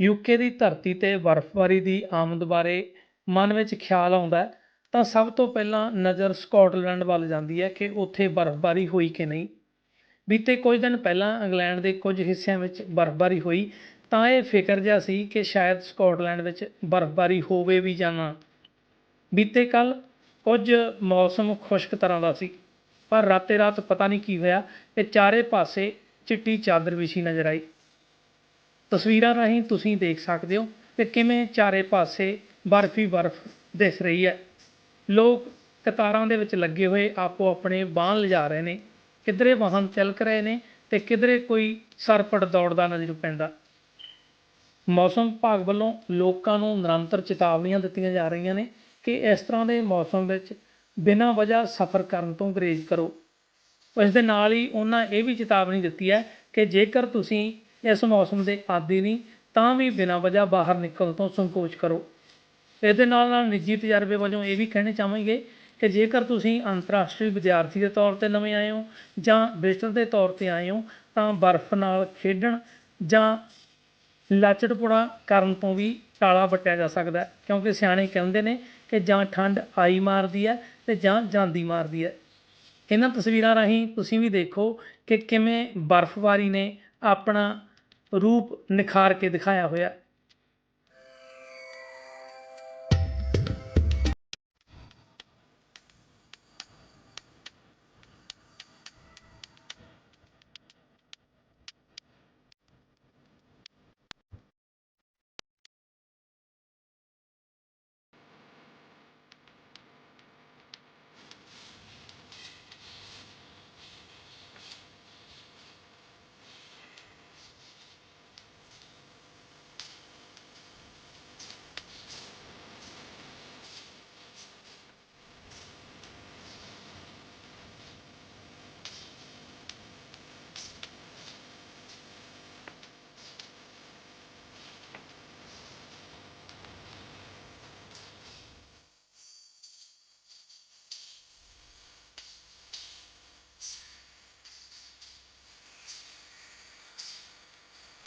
UK ਦੀ ਧਰਤੀ 'ਤੇ ਬਰਫ਼ਬਾਰੀ ਦੀ ਆਮਦ ਬਾਰੇ ਮਨ ਵਿੱਚ ਖਿਆਲ ਆਉਂਦਾ ਤਾਂ ਸਭ ਤੋਂ ਪਹਿਲਾਂ ਨਜ਼ਰ ਸਕਾਟਲੈਂਡ ਵੱਲ ਜਾਂਦੀ ਹੈ ਕਿ ਉੱਥੇ ਬਰਫ਼ਬਾਰੀ ਹੋਈ ਕਿ ਨਹੀਂ। ਬੀਤੇ ਕੁਝ ਦਿਨ ਪਹਿਲਾਂ ਇੰਗਲੈਂਡ ਦੇ ਕੁਝ ਹਿੱਸਿਆਂ ਵਿੱਚ ਬਰਫ਼ਬਾਰੀ ਹੋਈ, ਤਾਂ ਇਹ ਫਿਕਰ ਜਿਹਾ ਸੀ ਕਿ ਸ਼ਾਇਦ ਸਕਾਟਲੈਂਡ ਵਿੱਚ ਬਰਫ਼ਬਾਰੀ ਹੋਵੇ ਵੀ ਜਾਂ ਨਾ। ਬੀਤੇ ਕੱਲ੍ਹ ਕੁਝ ਮੌਸਮ ਖੁਸ਼ਕ ਤਰ੍ਹਾਂ ਦਾ ਸੀ, ਪਰ ਰਾਤੇ ਰਾਤ ਪਤਾ ਨਹੀਂ ਕੀ ਹੋਇਆ ਕਿ ਚਾਰੇ ਪਾਸੇ ਚਿੱਟੀ ਚਾਦਰ ਵਿਛੀ ਨਜ਼ਰ ਆਈ। ਤਸਵੀਰਾਂ ਰਾਹੀਂ ਤੁਸੀਂ ਦੇਖ ਸਕਦੇ ਹੋ ਕਿ ਕਿਵੇਂ ਚਾਰੇ ਪਾਸੇ ਬਰਫ਼ ਹੀ ਬਰਫ਼ ਦਿਸ ਰਹੀ ਹੈ। ਲੋਕ ਕਤਾਰਾਂ ਦੇ ਵਿੱਚ ਲੱਗੇ ਹੋਏ ਆਪੋ ਆਪਣੇ ਵਾਹਨ ਲਿਜਾ ਰਹੇ ਨੇ, ਕਿੱਧਰੇ ਵਾਹਨ ਤਿਲਕ ਰਹੇ ਨੇ ਅਤੇ ਕਿਧਰੇ ਕੋਈ ਸਰਪਟ ਦੌੜਦਾ ਨਜ਼ਰ ਪੈਂਦਾ। ਮੌਸਮ ਵਿਭਾਗ ਵੱਲੋਂ ਲੋਕਾਂ ਨੂੰ ਨਿਰੰਤਰ ਚੇਤਾਵਨੀਆਂ ਦਿੱਤੀਆਂ ਜਾ ਰਹੀਆਂ ਨੇ ਕਿ ਇਸ ਤਰ੍ਹਾਂ ਦੇ ਮੌਸਮ ਵਿੱਚ ਬਿਨਾਂ ਵਜ੍ਹਾ ਸਫ਼ਰ ਕਰਨ ਤੋਂ ਗੁਰੇਜ਼ ਕਰੋ। ਇਸ ਦੇ ਨਾਲ ਹੀ ਉਹਨਾਂ ਇਹ ਵੀ ਚੇਤਾਵਨੀ ਦਿੱਤੀ ਹੈ ਕਿ ਜੇਕਰ ਤੁਸੀਂ ਇਸ ਮੌਸਮ ਦੇ ਆਦੀ ਨਹੀਂ, ਤਾਂ ਵੀ ਬਿਨਾਂ ਵਜ੍ਹਾ ਬਾਹਰ ਨਿਕਲਣ ਤੋਂ ਸੰਕੋਚ ਕਰੋ। ਇਹਦੇ ਨਾਲ ਨਾਲ ਨਿੱਜੀ ਤਜਰਬੇ ਵਜੋਂ ਇਹ ਵੀ ਕਹਿਣਾ ਚਾਹਾਂਗੇ ਕਿ ਜੇਕਰ ਤੁਸੀਂ ਅੰਤਰਰਾਸ਼ਟਰੀ ਵਿਦਿਆਰਥੀ ਦੇ ਤੌਰ 'ਤੇ ਨਵੇਂ ਆਏ ਹੋ ਜਾਂ ਵਿਜ਼ਟਰ ਦੇ ਤੌਰ 'ਤੇ ਆਏ ਹੋ, ਤਾਂ ਬਰਫ਼ ਨਾਲ ਖੇਡਣ ਜਾਂ ਲਾਚੜਪੁੜਾ ਕਰਨ ਤੋਂ ਵੀ ਟਾਲਾ ਵੱਟਿਆ ਜਾ ਸਕਦਾ ਕਿਉਂਕਿ ਸਿਆਣੇ ਕਹਿੰਦੇ ਨੇ ਕਿ ਜਾਂ ਠੰਡ ਆਈ ਮਾਰਦੀ ਹੈ ਤੇ ਜਾਂ ਜਾਂਦੀ ਮਾਰਦੀ ਹੈ। ਇਹਨਾਂ ਤਸਵੀਰਾਂ ਰਾਹੀਂ ਤੁਸੀਂ ਵੀ ਦੇਖੋ ਕਿ ਕਿਵੇਂ ਬਰਫ਼ਬਾਰੀ ਨੇ ਆਪਣਾ ਰੂਪ ਨਿਖਾਰ ਕੇ ਦਿਖਾਇਆ ਹੋਇਆ